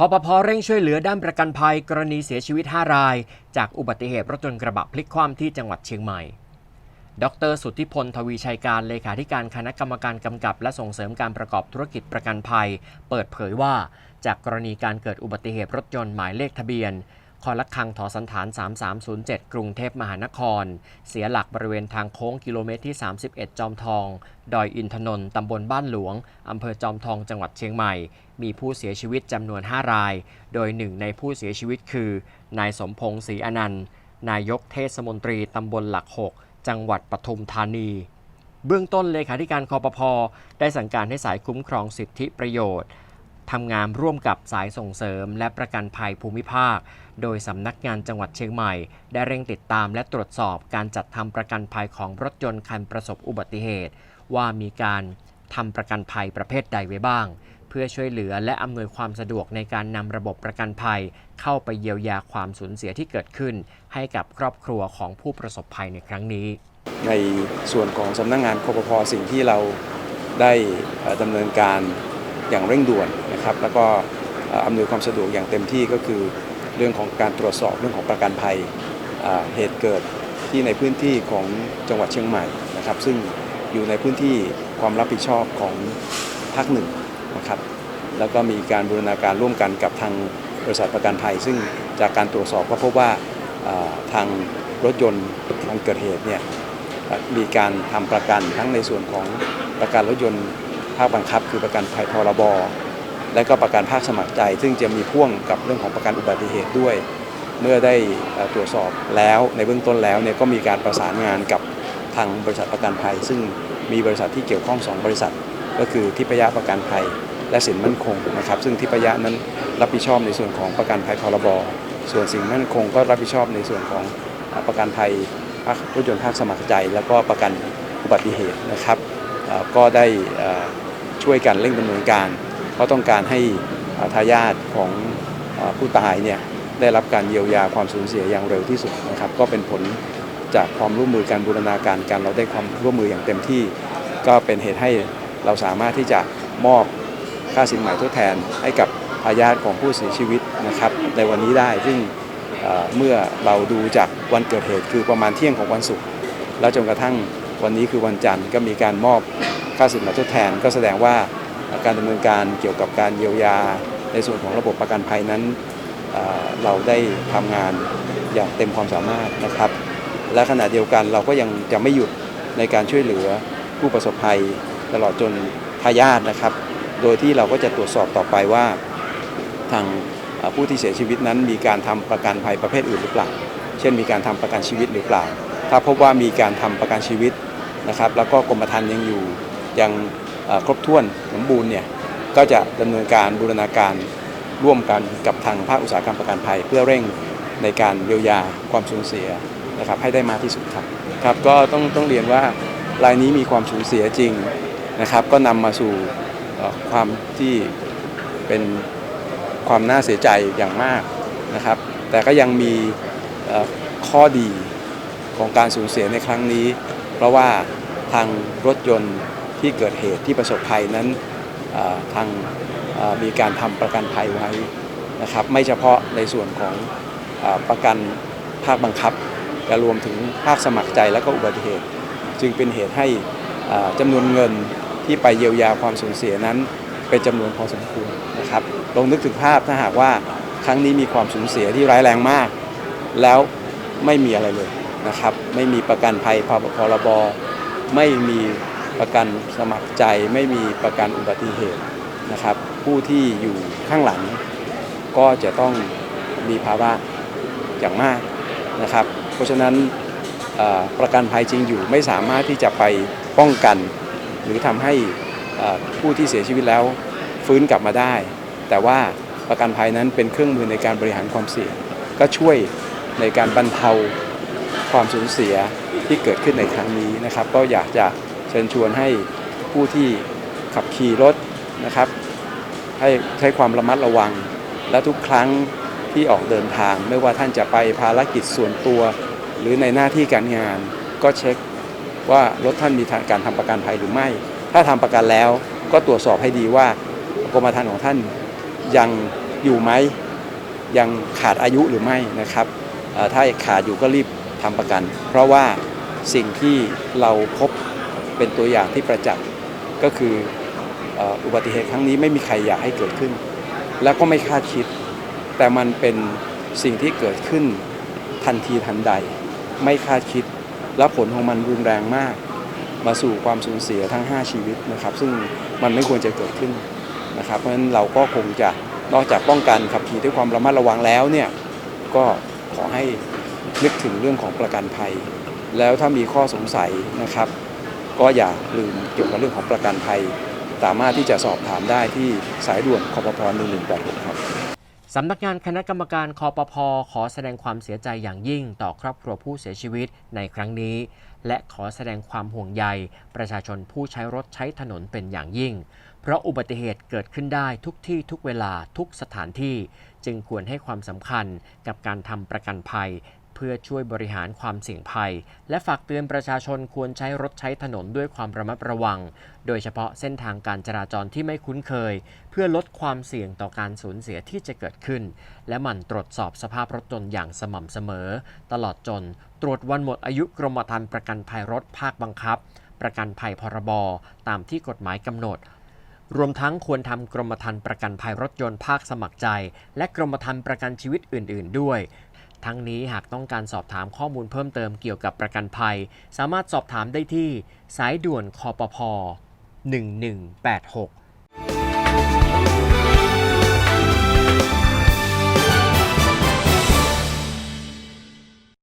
คอปพเร่งช่วยเหลือด้านประกันภัยกรณีเสียชีวิต 5 ราย จากอุบัติเหตุรถยนต์กระบะพลิกคว่ำที่จังหวัดเชียงใหม่ ดร สุทธิพลทวีชัยการเลขาธิการคณะกรรมการกำกับ และส่งเสริมการประกอบธุรกิจประกันภัย เปิดเผยว่า จากกรณีการเกิดอุบัติเหตุรถยนต์หมายเลขทะเบียน คอลักคังทอสันฐาน 3307 กรุงเทพมหานคร เสียหลักบริเวณทางโค้งกิโลเมตรที่ 31 จอมทอง ดอยอินทนนท์ตำบลบ้านหลวง อำเภอจอมทองจังหวัดเชียงใหม่ มีผู้เสียชีวิตจำนวน 5 ราย โดยหนึ่งในผู้เสียชีวิตคือ นายสมพงศ์ศรีอนันต์ นายกเทศมนตรีตำบลหลัก 6 จังหวัดปทุมธานีเบื้องต้นเลขาธิการคอปพได้สั่งการให้สายคุ้มครองสิทธิประโยชน์ ทำงานร่วมกับสายส่งเสริม และประกันภัยภูมิภาค โดยสำนักงานจังหวัดเชียงใหม่ ได้เร่งติดตามและตรวจสอบการจัดทำประกันภัยของรถยนต์คันประสบอุบัติเหตุ ว่ามีการทำประกันภัยประเภทใดไว้บ้าง เพื่อช่วยเหลือและอำนวยความสะดวกในการนำระบบประกันภัย เข้าไปเยียวยาความสูญเสียที่เกิดขึ้น ให้กับครอบครัวของผู้ประสบภัยในครั้งนี้ ในส่วนของสำนักงงานคอปพสิ่งที่เราได้ดำเนินการอย่างเร่งด่วน นะครับแล้วก็อำนวยความสะดวกอย่างเต็มที่ก็คือเรื่องของการตรวจสอบเรื่องของประกันภัยเหตุเกิดที่ในพื้นที่ของจังหวัดเชียงใหม่นะครับ ซึ่งอยู่ในพื้นที่ความรับผิดชอบของภาคหนึ่งนะครับแล้วก็มีการบูรณาการร่วมกันกับทางบริษัทประกันภัย ซึ่งจากการตรวจสอบก็พบว่าทางรถยนต์ทางเกิดเหตุเนี่ยมีการทำประกันทั้งในส่วนของประกันรถยนต์ภาคบังคับ คือประกันภัยพรบ และก็ประกันภาคสมัครใจ ซึ่งจะมีพ่วงกับเรื่องของประกันอุบัติเหตุด้วย เมื่อได้ตรวจสอบแล้วในเบื้องต้นแล้วเนี่ยก็มีการประสานงานกับทางบริษัทประกันภัย ซึ่งมีบริษัทที่เกี่ยวข้อง 2 บริษัท ก็คือทิพยะประกันภัย และสินมั่นคงนะครับซึ่งทิพยะนั้นรับผิดชอบในส่วนของประกันภัยพรบส่วนสินมั่นคงก็รับผิดชอบในส่วนของประกันภัยภาครถยนต์ภาคสมัครใจ แล้วก็ประกันอุบัติเหตุนะครับก็ได้ช่วยกันเร่งดำเนินการ เพราะต้องการให้ทายาทของผู้ตายเนี่ยได้รับการเยียวยาความสูญเสียอย่างเร็วที่สุดนะครับ ก็เป็นผลจากความร่วมมือการบูรณาการกันเราได้ความร่วมมืออย่างเต็มที่ ก็เป็นเหตุให้เราสามารถที่จะมอบค่าสินใหม่ทดแทนให้กับทายาทของผู้เสียชีวิตนะครับ ในวันนี้ได้ซึ่งเเมื่อเราดูจากวันเกิดเหตุคือประมาณเที่ยงของวันศุกร์แล้วจนกระทั่งวันนี้คือวันจันทร์ก็มีการมอบค่าสินไหมทดแทน ก็แสดงว่า การดำเนินการเกี่ยวกับการเยียวยา ในส่วนของระบบประกันภัยนั้นเราได้ทำงานอย่างเต็มความสามารถนะครับ และขณะเดียวกันเราก็ยังจะไม่หยุดในการช่วยเหลือผู้ประสบภัยตลอดจนทายาทนะครับ โดยที่เราก็จะตรวจสอบต่อไปว่าทางผู้ที่เสียชีวิตนั้นมีการทำประกันภัยประเภทอื่นหรือเปล่า เช่นมีการทำประกันชีวิตหรือเปล่า ถ้าพบว่ามีการทำประกันชีวิตนะครับ แล้วก็กรมธรรม์ยังอยู่ยัง ครบถ้วนสมบูรณ์เนี่ยก็จะดำเนินการบูรณาการร่วมกันกับทางภาคอุตสาหกรรมประกันภัย เพื่อเร่งในการเยียวยาความสูญเสียนะครับให้ได้มากที่สุดครับครับก็ต้องต้องเรียนว่ารายนี้มีความสูญเสียจริงนะครับ ก็นำมาสู่ความที่เป็นความน่าเสียใจอย่างมากนะครับ แต่ก็ยังมีข้อดีของการสูญเสียในครั้งนี้ เพราะว่าทางรถยนต์ ที่เกิดเหตุที่ประสบภัยนั้นทางมีการทำประกันภัยไว้นะครับ ไม่เฉพาะในส่วนของอประกันภาคบังคับแต่รวมถึงภาคสมัครใจและก็อุบัติเหตุ จึงเป็นเหตุให้เอ่อจำนวนเงินที่ไปเยียวยาความสูญเสียนั้นเป็นจำนวนพอสมควรนะครับลองนึกถึงภาพถ้าหากว่าครั้งนี้มีความสูญเสียที่ร้ายแรงมาก แล้วไม่มีอะไรเลยนะครับ ไม่มีประกันภัยพรบไม่มี ประกันสมัครใจไม่มีประกันอุบัติเหตุนะครับ ผู้ที่อยู่ข้างหลังก็จะต้องมีภาระอย่างมากนะครับ เพราะฉะนั้นประกันภัยจริงอยู่ไม่สามารถที่จะไปป้องกัน หรือทำให้ผู้ที่เสียชีวิตแล้วฟื้นกลับมาได้ แต่ว่าประกันภัยนั้นเป็นเครื่องมือในการบริหารความเสี่ยง ก็ช่วยในการบรรเทาความสูญเสียที่เกิดขึ้นในครั้งนี้นะครับ ก็อยากจะ เชิญชวนให้ผู้ที่ขับขี่รถนะครับ ให้ใช้ความระมัดระวัง และทุกครั้งที่ออกเดินทาง ไม่ว่าท่านจะไปภารกิจส่วนตัว หรือในหน้าที่การงาน ก็เช็คว่ารถท่านมีการทำประกันภัยหรือไม่ ถ้าทำประกันแล้วก็ตรวจสอบให้ดีว่ากรมธรรม์ของท่านยังอยู่ไหมยังขาดอายุหรือไม่นะครับ ถ้าขาดอยู่ก็รีบทำประกัน เพราะว่าสิ่งที่เราพบ เป็นตัวอย่างที่ประจักษ์ก็คืออ่ออุบัติเหตุครั้งนี้ไม่มีใครอยากให้เกิดขึ้น แล้วก็ไม่คาดคิด แต่มันเป็นสิ่งที่เกิดขึ้นทันทีทันใด ไม่คาดคิด และผลของมันรุนแรงมาก มาสู่ความสูญเสียทั้ง 5 ชีวิตนะครับ ซึ่งมันไม่ควรจะเกิดขึ้นนะครับเพราะฉะนั้นเราก็คงจะนอกจากป้องกันขับขี่ด้วยความระมัดระวังแล้วเนี่ยก็ขอให้นึกถึงเรื่องของประกันภัย แล้วถ้ามีข้อสงสัยนะครับ ก็อย่าลืมเกี่ยวกับเรื่องของประกันภัย สามารถที่จะสอบถามได้ที่สายด่วนคอปพ1186ครับสำนักงานคณะกรรมการคอปพขอแสดงความเสียใจอย่างยิ่งต่อครอบครัวผู้เสียชีวิตในครั้งนี้ และขอแสดงความห่วงใย ประชาชนผู้ใช้รถใช้ถนนเป็นอย่างยิ่ง เพราะอุบัติเหตุเกิดขึ้นได้ทุกที่ทุกเวลาทุกสถานที่ จึงควรให้ความสำคัญกับการทำประกันภัย เพื่อช่วยบริหารความเสี่ยงภัย และฝากเตือนประชาชนควรใช้รถใช้ถนนด้วยความระมัดระวัง โดยเฉพาะเส้นทางการจราจรที่ไม่คุ้นเคย เพื่อลดความเสี่ยงต่อการสูญเสียที่จะเกิดขึ้น และหมั่นตรวจสอบสภาพรถยนต์อย่างสม่ำเสมอ ตลอดจน ตรวจวันหมดอายุกรมธรรม์ประกันภัยรถภาคบังคับ ประกันภัยพรบตามที่กฎหมายกำหนดรวมทั้งควรทำกรมธรรม์ประกันภัยรถยนต์ภาคสมัครใจ และกรมธรรม์ประกันชีวิตอื่น ๆ ด้วย ทั้งนี้หากต้องการสอบถามข้อมูลเพิ่มเติมเกี่ยวกับประกันภัย สามารถสอบถามได้ที่สายด่วนคอปพ1186